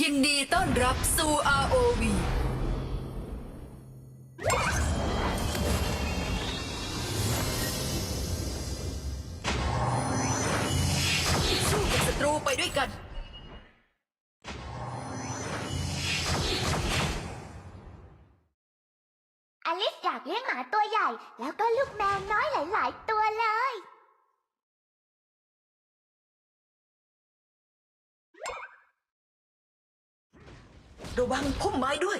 ยินดีต้อนรับสู่ ROV สู้กับศัตรูไปด้วยกัน อลิสอยากเลี้ยงหมาตัวใหญ่ แล้วก็ลูกแมวน้อยหลาย ๆ ตัวเลย ระวังพุ่มไม้ด้วย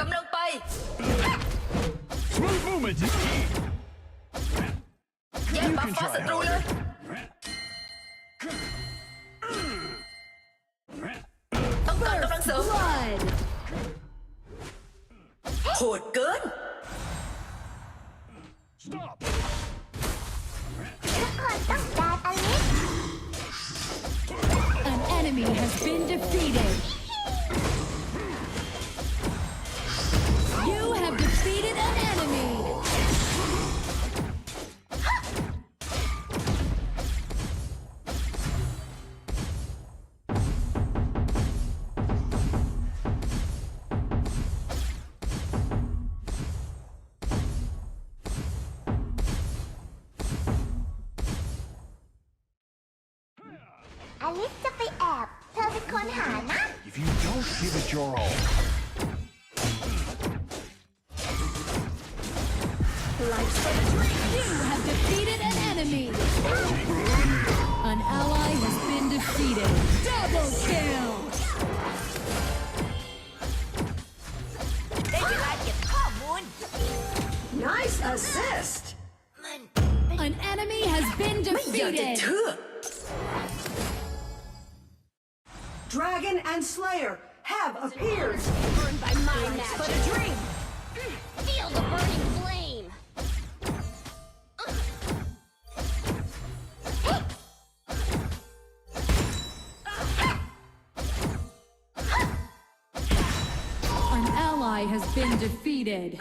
กำลังไป Smooth movement is key. แย่ง You บัฟ can ฟ้า try ศัตรูเลย ต้องการกำลังเสริม Blood. โหดเกิน อลิสจะไปแอบ เธอเป็นคนหานะ If you don't give it your all, You have defeated an enemy. An ally has been defeated. Double kill. ได้เวลาเก็บข้อมูล Nice assist An enemy has been ไม่อยากจะ defeated. เชื่อ Dragon and Slayer have appeared. Burned by my match, but a dream. Feel the burning flame. An ally has been defeated.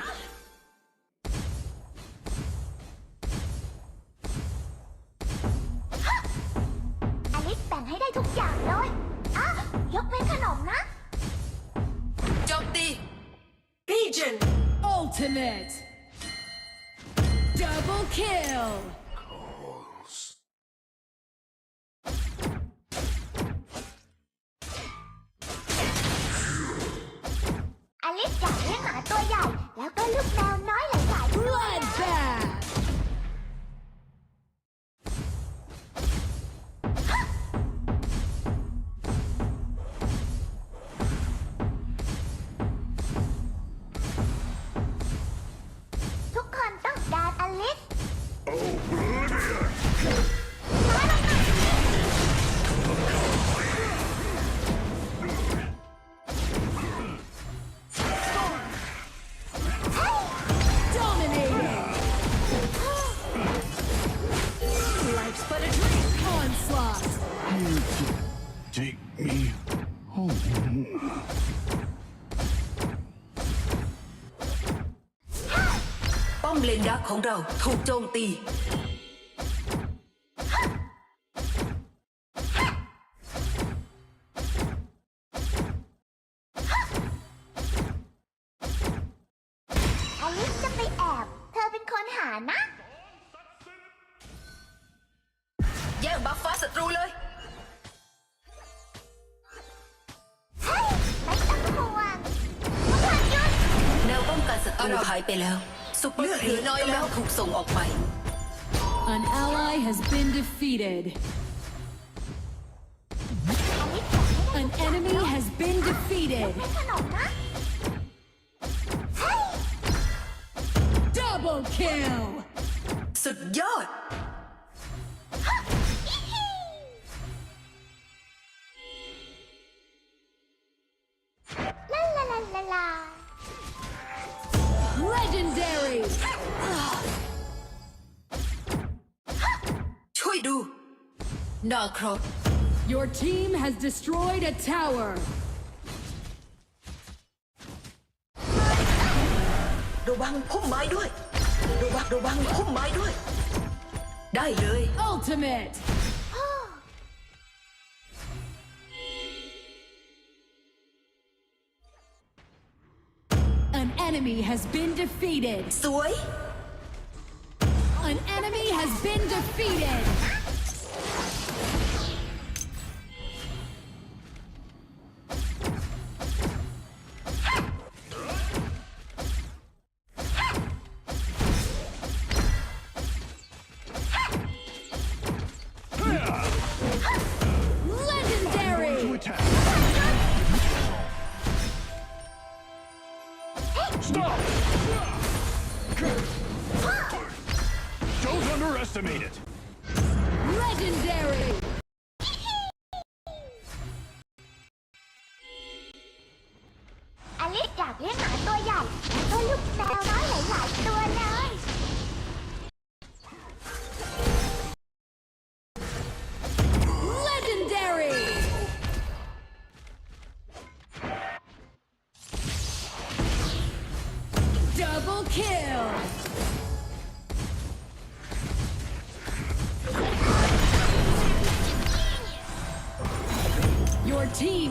Alice bạn hãy đây thúc. ย่างเลยอ่ะยกเว้นขนมนะ โจมตี Legion. Ultimate. Double kill. ป้อมเลนดักของเราถูกโจมตี ส่งออกไป An ally has been defeated. อลิสแบ่งให้ได้ An enemy has been defeated. ให้ขนมนะ เฮ้ย Double kill. สุดยอด Narcro. Your team has destroyed a tower. Ultimate. An enemy has been defeated. Soy? An enemy has been defeated. Underestimate it.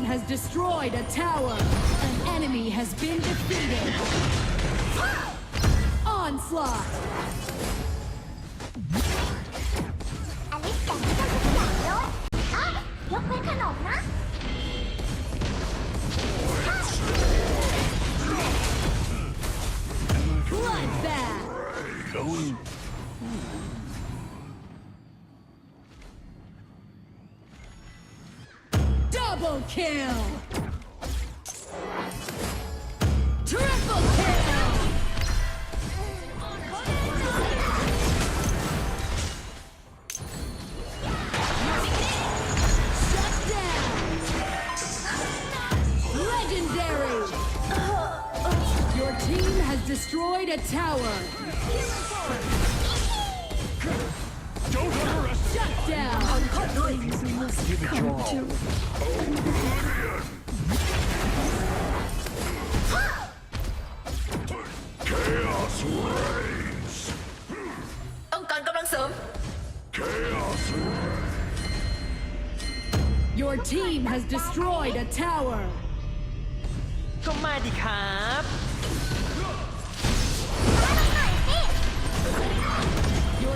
Has destroyed a tower. An enemy has been defeated. Onslaught! อ kill! Triple kill! Legendary! Your team has destroyed a tower. Don't underestimate. Shut down! ขอโทษด้วย Give it your all. Chaos reigns. ต้องการกำลังเสริม Chaos reigns. Your team has destroyed a tower. ก็มาดิครับ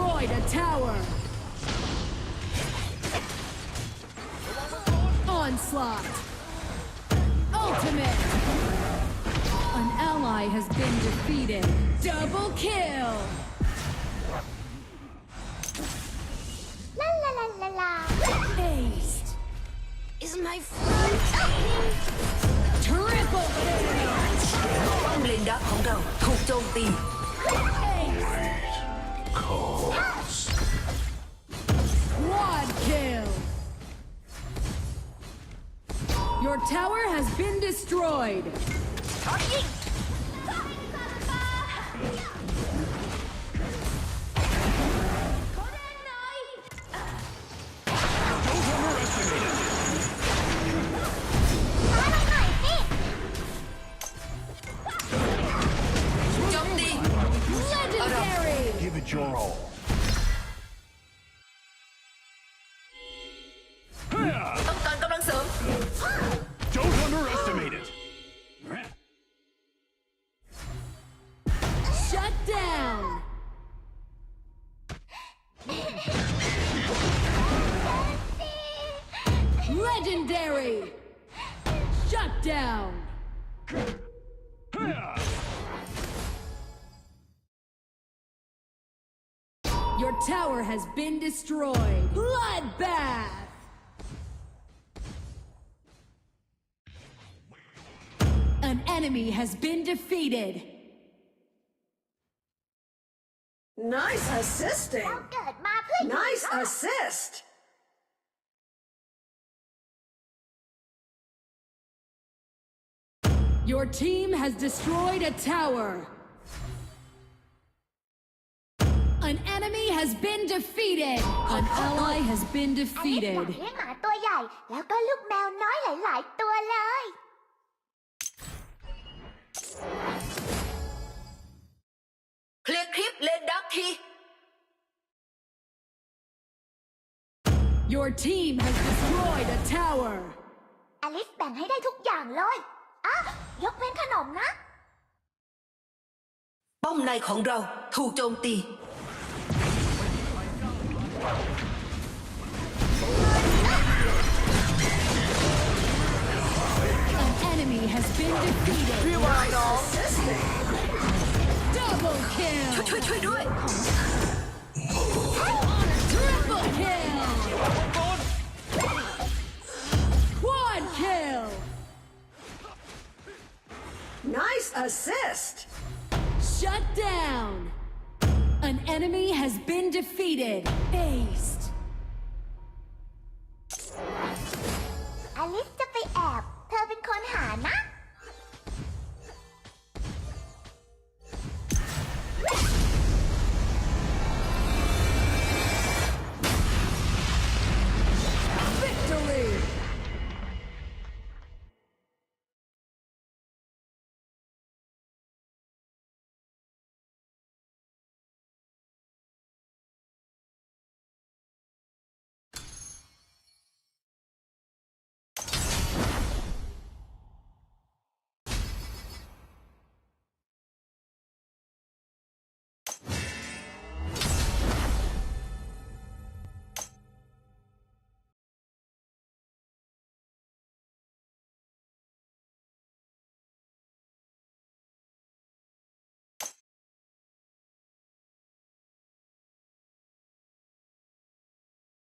destroyed a tower. Onslaught. Ultimate. An ally has been defeated. Double kill. La la la la la. Is my Triple kill. Kill! Your tower has been destroyed! tower has been destroyed. Bloodbath! An enemy has been defeated. Nice assisting. Good, nice assist. Your team has destroyed a tower. An enemy has been defeated. An ally has been อลิสอยาก defeated. เลี้ยงหมาตัวใหญ่ แล้วก็ลูกแมวน้อยหลาย ๆ ตัวเลย เคลียร์คลิปเลนดักที Your team has destroyed a tower. อลิสแบ่งให้ได้ทุกอย่างเลยอะยกเว้นขนมนะ ป้อมในของเราถูกโจมตี An enemy has been defeated. Double kill. Triple kill. Quad kill. Nice assist. Shut down. An enemy has been defeated. Aced.